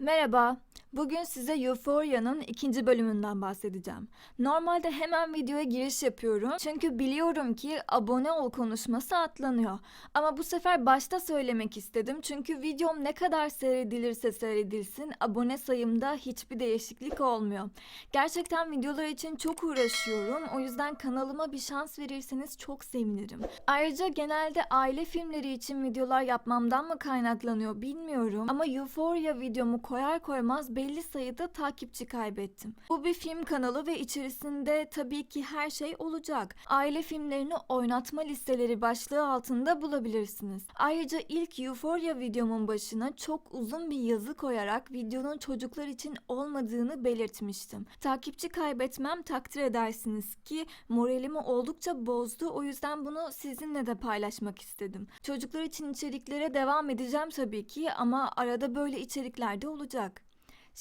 Merhaba. Bugün size Euphoria'nın ikinci bölümünden bahsedeceğim. Normalde hemen videoya giriş yapıyorum. Çünkü biliyorum ki abone ol konuşması atlanıyor. Ama bu sefer başta söylemek istedim. Çünkü videom ne kadar seyredilirse seyredilsin abone sayımda hiçbir değişiklik olmuyor. Gerçekten videolar için çok uğraşıyorum. O yüzden kanalıma bir şans verirseniz çok sevinirim. Ayrıca genelde aile filmleri için videolar yapmamdan mı kaynaklanıyor bilmiyorum. Ama Euphoria videomu koyar koymaz belli sayıda takipçi kaybettim. Bu bir film kanalı ve içerisinde tabii ki her şey olacak. Aile filmlerini oynatma listeleri başlığı altında bulabilirsiniz. Ayrıca ilk Euphoria videomun başına çok uzun bir yazı koyarak videonun çocuklar için olmadığını belirtmiştim. Takipçi kaybetmem takdir edersiniz ki moralimi oldukça bozdu. O yüzden bunu sizinle de paylaşmak istedim. Çocuklar için içeriklere devam edeceğim tabii ki ama arada böyle içerikler de olacak.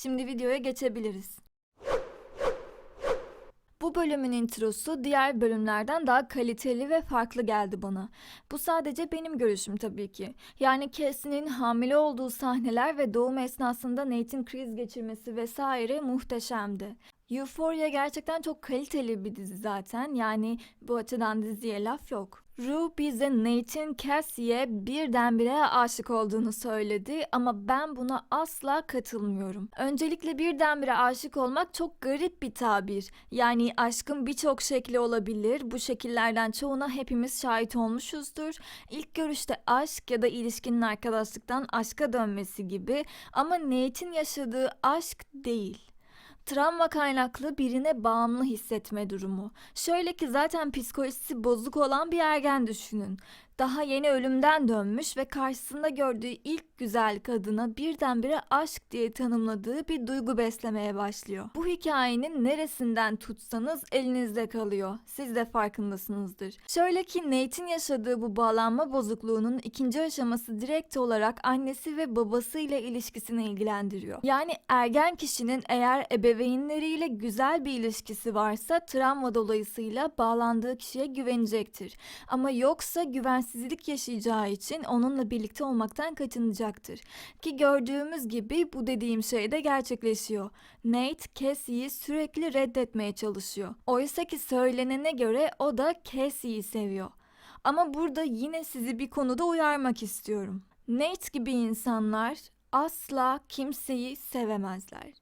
Şimdi videoya geçebiliriz. Bu bölümün introsu diğer bölümlerden daha kaliteli ve farklı geldi bana. Bu sadece benim görüşüm tabii ki. Yani Cassie'nin hamile olduğu sahneler ve doğum esnasında Nate'in kriz geçirmesi vesaire muhteşemdi. Euphoria gerçekten çok kaliteli bir dizi zaten. Yani bu açıdan diziye laf yok. Rue bize Nate'in Cassie'ye birdenbire aşık olduğunu söyledi ama ben buna asla katılmıyorum. Öncelikle birdenbire aşık olmak çok garip bir tabir. Yani aşkın birçok şekli olabilir. Bu şekillerden çoğuna hepimiz şahit olmuşuzdur. İlk görüşte aşk ya da ilişkinin arkadaşlıktan aşka dönmesi gibi ama Nate'in yaşadığı aşk değil. Travma kaynaklı birine bağımlı hissetme durumu. Şöyle ki zaten psikolojisi bozuk olan bir ergen düşünün. Daha yeni ölümden dönmüş ve karşısında gördüğü ilk güzel kadına birdenbire aşk diye tanımladığı bir duygu beslemeye başlıyor. Bu hikayenin neresinden tutsanız elinizde kalıyor. Siz de farkındasınızdır. Şöyle ki Nate'in yaşadığı bu bağlanma bozukluğunun ikinci aşaması direkt olarak annesi ve babasıyla ilişkisini ilgilendiriyor. Yani ergen kişinin eğer ebeveynleriyle güzel bir ilişkisi varsa travma dolayısıyla bağlandığı kişiye güvenecektir. Ama yoksa güvensizlik yaşayacağı için onunla birlikte olmaktan kaçınacaktır. Ki gördüğümüz gibi bu dediğim şey de gerçekleşiyor. Nate Cassie'yi sürekli reddetmeye çalışıyor. Oysa ki söylenene göre o da Cassie'yi seviyor. Ama burada yine sizi bir konuda uyarmak istiyorum. Nate gibi insanlar asla kimseyi sevemezler.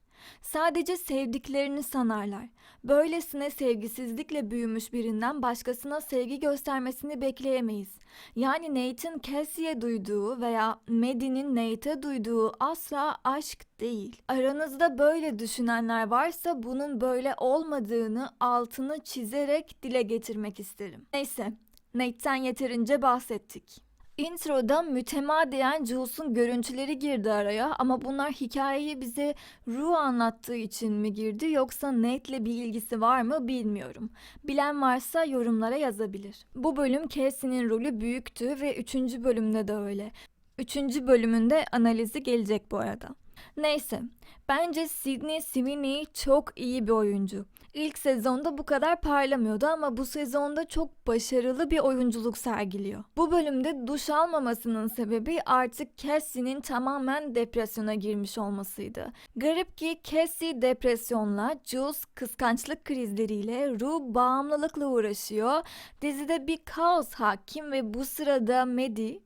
Sadece sevdiklerini sanarlar. Böylesine sevgisizlikle büyümüş birinden başkasına sevgi göstermesini bekleyemeyiz. Yani Nate'in Cassie'ye duyduğu veya Maddie'nin Nate'e duyduğu asla aşk değil. Aranızda böyle düşünenler varsa bunun böyle olmadığını altını çizerek dile getirmek isterim. Neyse, Nate'ten yeterince bahsettik. Introda mütemadiyen Jules'un görüntüleri girdi araya ama bunlar hikayeyi bize Rue anlattığı için mi girdi yoksa Nate'le bir ilgisi var mı bilmiyorum. Bilen varsa yorumlara yazabilir. Bu bölüm Cassie'nin rolü büyüktü ve 3. bölümde de öyle. 3. bölümünde analizi gelecek bu arada. Neyse, bence Sydney Sweeney çok iyi bir oyuncu. İlk sezonda bu kadar parlamıyordu ama bu sezonda çok başarılı bir oyunculuk sergiliyor. Bu bölümde duş almamasının sebebi artık Cassie'nin tamamen depresyona girmiş olmasıydı. Garip ki Cassie depresyonla, Jules kıskançlık krizleriyle, Rue bağımlılıkla uğraşıyor. Dizide bir kaos hakim ve bu sırada Maddie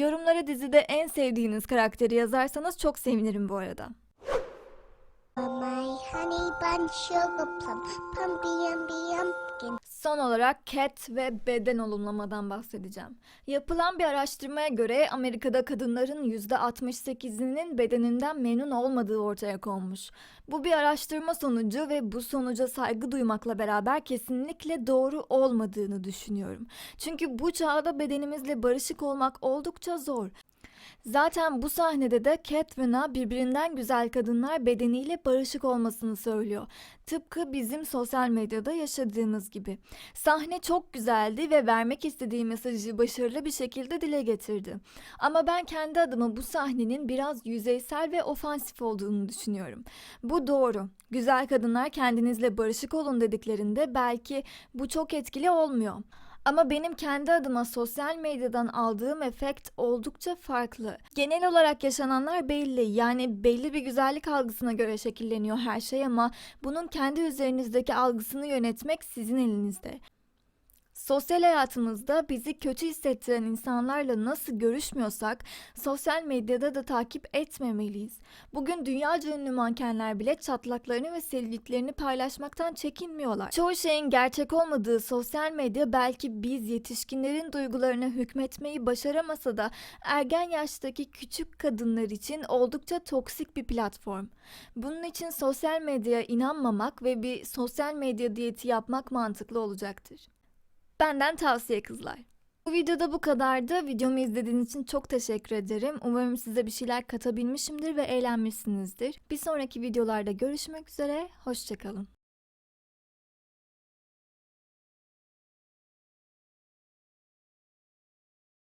Yorumlara dizide en sevdiğiniz karakteri yazarsanız çok sevinirim bu arada. My honey bun sugar plum. Son olarak cat ve beden olumlamadan bahsedeceğim. Yapılan bir araştırmaya göre Amerika'da kadınların %68'inin bedeninden memnun olmadığı ortaya konmuş. Bu bir araştırma sonucu ve bu sonuca saygı duymakla beraber kesinlikle doğru olmadığını düşünüyorum. Çünkü bu çağda bedenimizle barışık olmak oldukça zor. Zaten bu sahnede de Catherine'a birbirinden güzel kadınlar bedeniyle barışık olmasını söylüyor. Tıpkı bizim sosyal medyada yaşadığımız gibi. Sahne çok güzeldi ve vermek istediği mesajı başarılı bir şekilde dile getirdi. Ama ben kendi adıma bu sahnenin biraz yüzeysel ve ofansif olduğunu düşünüyorum. Bu doğru. Güzel kadınlar kendinizle barışık olun dediklerinde belki bu çok etkili olmuyor. Ama benim kendi adıma sosyal medyadan aldığım efekt oldukça farklı. Genel olarak yaşananlar belli. Yani belli bir güzellik algısına göre şekilleniyor her şey ama bunun kendi üzerinizdeki algısını yönetmek sizin elinizde. Sosyal hayatımızda bizi kötü hissettiren insanlarla nasıl görüşmüyorsak sosyal medyada da takip etmemeliyiz. Bugün dünyaca ünlü mankenler bile çatlaklarını ve sevdiklerini paylaşmaktan çekinmiyorlar. Çoğu şeyin gerçek olmadığı sosyal medya belki biz yetişkinlerin duygularına hükmetmeyi başaramasa da ergen yaştaki küçük kadınlar için oldukça toksik bir platform. Bunun için sosyal medyaya inanmamak ve bir sosyal medya diyeti yapmak mantıklı olacaktır. Benden tavsiye kızlar. Bu videoda bu kadardı. Videomu izlediğiniz için çok teşekkür ederim. Umarım size bir şeyler katabilmişimdir ve eğlenmişsinizdir. Bir sonraki videolarda görüşmek üzere. Hoşçakalın.